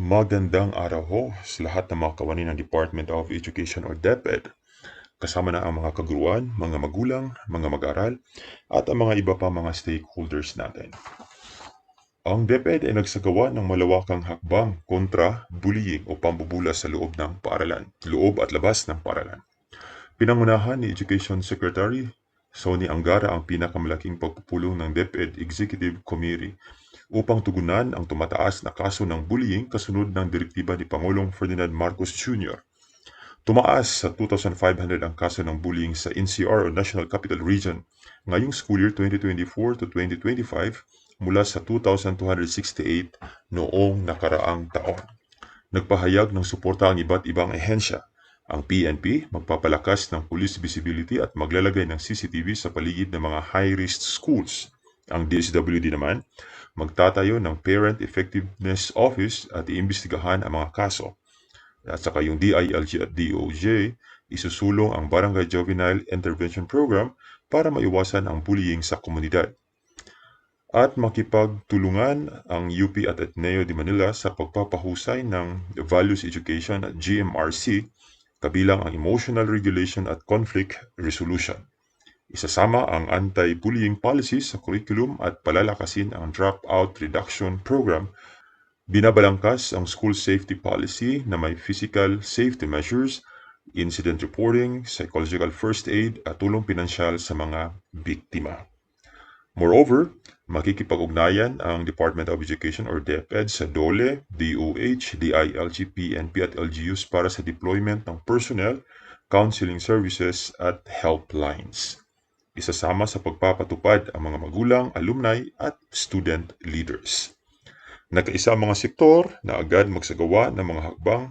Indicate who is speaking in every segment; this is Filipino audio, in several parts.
Speaker 1: Magandang araw ho sa lahat ng mga kawani ng Department of Education or DepEd. Kasama na ang mga kaguruan, mga magulang, mga mag-aral, at ang mga iba pa mga stakeholders natin. Ang DepEd ay nagsagawa ng malawakang hakbang kontra bullying o pambubula sa loob ng paaralan, loob at labas ng paaralan. Pinangunahan ni Education Secretary Sonny Angara ang pinakamalaking pagpupulong ng DepEd Executive Committee upang tugunan ang tumataas na kaso ng bullying kasunod ng direktiba ni Pangulong Ferdinand Marcos Jr. Tumaas sa 2,500 ang kaso ng bullying sa NCR o National Capital Region ngayong school year 2024 to 2025 mula sa 2,268 noong nakaraang taon. Nagpahayag ng suporta ang iba't ibang ehensya. Ang PNP magpapalakas ng police visibility at maglalagay ng CCTV sa paligid ng mga high-risk schools. Ang DSWD naman magtatayo ng Parent Effectiveness Office at iimbestigahan ang mga kaso. At saka yung DILG at DOJ, isusulong ang Barangay Juvenile Intervention Program para maiwasan ang bullying sa komunidad. At makipagtulungan ang UP at Ateneo de Manila sa pagpapahusay ng Values Education at GMRC kabilang ang Emotional Regulation at Conflict Resolution. Isasama ang anti-bullying policies sa curriculum at palalakasin ang dropout reduction program. Binabalangkas ang school safety policy na may physical safety measures, incident reporting, psychological first aid at tulong pinansyal sa mga biktima. Moreover, makikipag-ugnayan ang Department of Education or DepEd sa DOLE, DOH, DILG, PNP at LGUs para sa deployment ng personnel, counseling services at helplines isasama sa pagpapatupad ang mga magulang, alumni at student leaders. Nakaisa ang mga sektor na agad magsagawa ng mga hakbang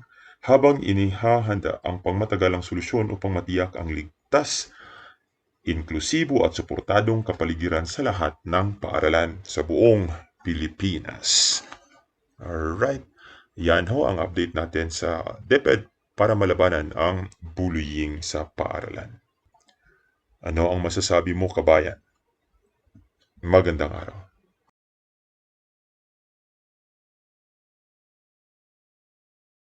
Speaker 1: habang inihahanda ang pangmatagalang solusyon upang matiyak ang ligtas, inklusibo at suportadong kapaligiran sa lahat ng paaralan sa buong Pilipinas. Alright, yan ho ang update natin sa DepEd para malabanan ang bullying sa paaralan. Ano ang masasabi mo, kabayan? Magandang araw.